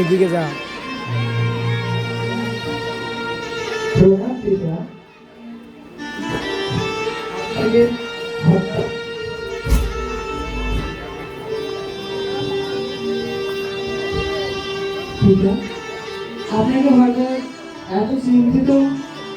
এদিকে যা আপনাকে হঠাৎ এত চিন্তিত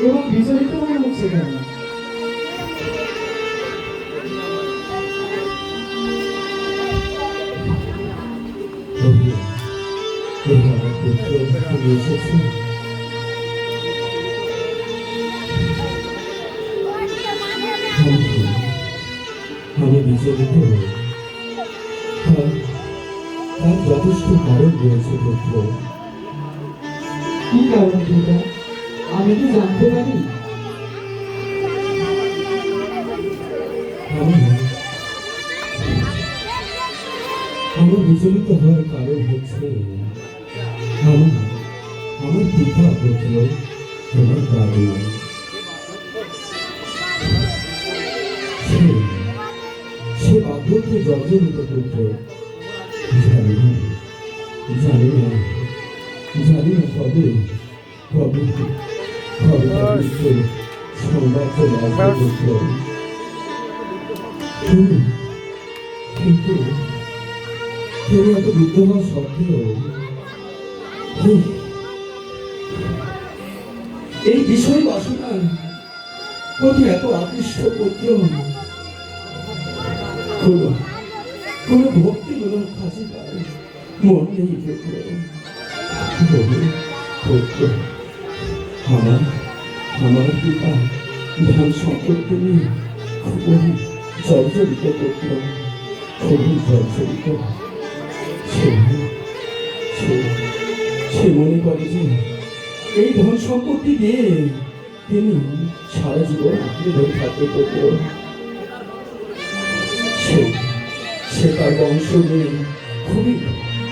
এবং বিচলিত মনে হচ্ছে কেন? এসেছ আমি- বিচলিত তার তার যথেষ্ট কারণ রয়েছে পুত্র কি কারণ পিতা আমি কি জানতে পারি আমি বিচলিত হওয়ার কারণ হচ্ছে পিতা পুত্র তোমার দাদু সে বার্ধক্যে জর্জরিত পুত্র জানি না জানি না জানি কিন্তু এত হওয়া সত্ত্বেও এই- বিষয় বাসনা প্রতি এত আকৃষ্ট পুত্র কোন কোন ভক্তিমূলক কাজে তার মন নেই আমার আমার পিতা, ধ্যান সম্পর্কে নিয়ে খুবই জর্জরিত পুত্র খুবই জর্জরিত। সে- সে মনে করে যে এই ধন সম্পত্তি দিয়ে তিনি সারা জীবন আপনি ধরে থাকতে পুত্র সে তার বংশ নিয়ে খুবই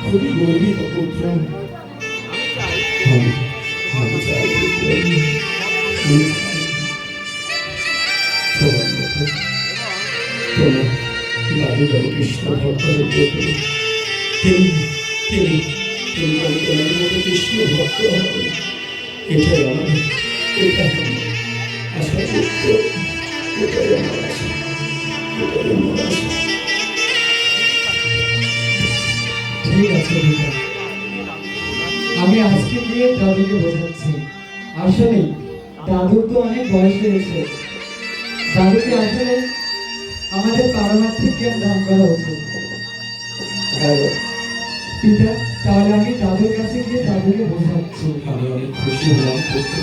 খুবই গর্বিত পুত্র। কৃষ্ণ কৃষ্ণ ভক্ত হবে। আমি আজকে গিয়ে দাদুকে বোঝাচ্ছি। আসলে দাদুর তো অনেক বয়স হয়েছে দাদুকে আসলে আমাদের পারমার্থিক জ্ঞান দান করা উচিত। পিতা তাহলে আমি দাদুর কাছে গিয়ে দাদুকে বোঝাচ্ছি। আমি অনেক খুশি হলাম পুত্র।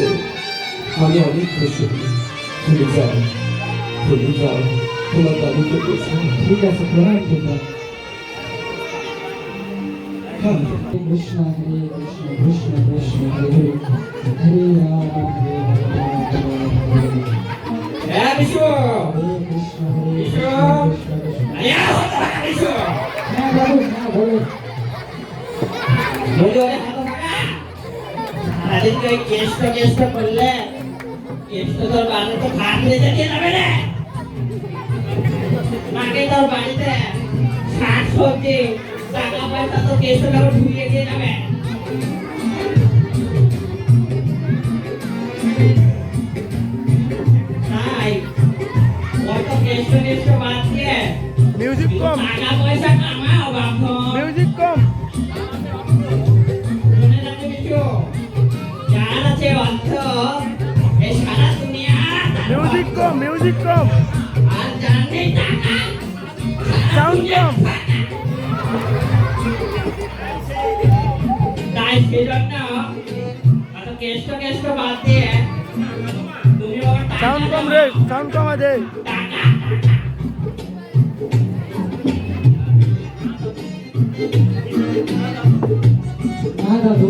আমি অনেক খুশি হলাম। তুমি যাও তুমি যাও। তোমার দাদুকে বোঝাও ঠিক আছে প্রণাম পিতা হ্যাঁ। কৃষ্ণ হরে কৃষ্ণ কৃষ্ণ কৃষ্ণ হরে হরে হরে রাম হরে হরে হরে হ্যাঁ বিশু হরে কৃষ্ণ হরে কৃষ্ণ কৃষ্ণ। কৃষ্ণ বলো বলি ওরে হতো না সারাদিন তুই কেষ্ট কেষ্ট করলে কেষ্ট তোর বাড়ি তো খাট লেগে দিয়ে যাবে রে মাকে তোর বাড়িতে শাক সবজি টাকা পয়সা তো কেষ্ট টাকা ঢুকিয়ে দিয়ে যাবে তাই অত কেষ্ট কেষ্ট যার আছে অর্থ এই সারা দুনিয়া মিউজিক কম মিউজিক কম। আর যার নেই টাকা সাউন্ড কম। তাই সেজন্য অত কেষ্ট কেষ্ট বাদ দিয়ে তুমি সাউন্ড কম রে সাউন্ড কম আছে দাদু।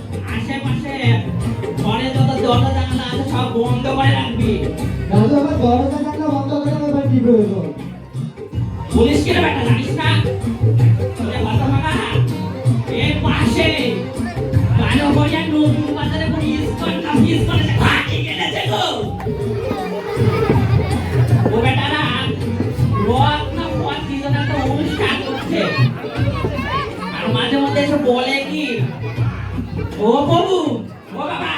সব বন্ধ করে রাখবি। দাদু আমার দরজা জানলা বন্ধ করে দেবার কি প্রয়োজন? পুলিশ কেন বেটা জানিস না? ওরে বাবা মামা এর পাশে কালো হরিয়া নতুন বাজারে কোন ইস্কন না ইস্কন ফাটি কেটেছে গো। ও বেটারা রথ না ফল দুজন একটা অনুষ্ঠান করছে। আর মাঝে মধ্যে এসে বলে কি ও বাবু ও বাবা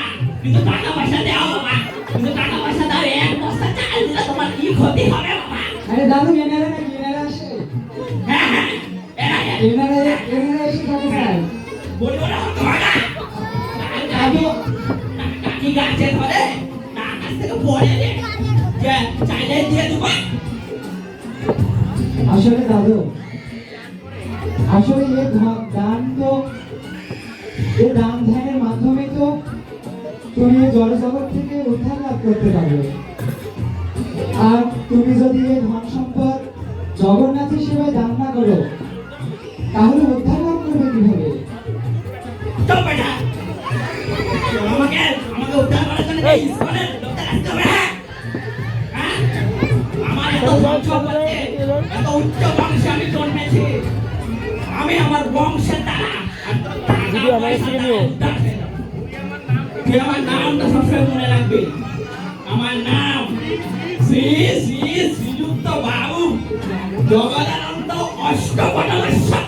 কিন্তু টাকা পয়সা দাও বাবা। কিন্তু টাকা পয়সা দাও এক বস্তা চাল দিলে তোমার কি ক্ষতি হবে বাবা? আরে দাদু এনারা নাকি এনারা আসে। হ্যাঁ হ্যাঁ এনারা এনারা এসে থাকে স্যার। বলব না দাদু। কাকি গাছে ধরে না কাছ থেকে পড়ে যে চাইলে দিয়ে দেবো। আসলে দাদু আসলে ধা- দান তো এই দান তো তুমি জড়জগৎ থেকে উদ্ধার লাভ করতে পারবে আর তুমি যদি এই ধন সম্পদ জগন্নাথের সেবায় দান না করো তাহলে উদ্ধার লাভ করবে কীভাবে চল বেটা চল আমাকে আমাকে উদ্ধার করার জন্য এই লোকটা আসতে হবে হ্যাঁ? হ্যাঁ? আমার এত ধন সম্পত্তি, এত উচ্চ বংশে আমি জন্মেছি আমি আমার বংশের দ্বারা ভিডিও আমার কাছ থেকে নিও। তুই আমার নামটা সবসময় মনে রাখবে। আমার নাম শ্রী শ্রী শ্রীযুক্ত বাবু জগদানন্দ অষ্টপটলেশ্বর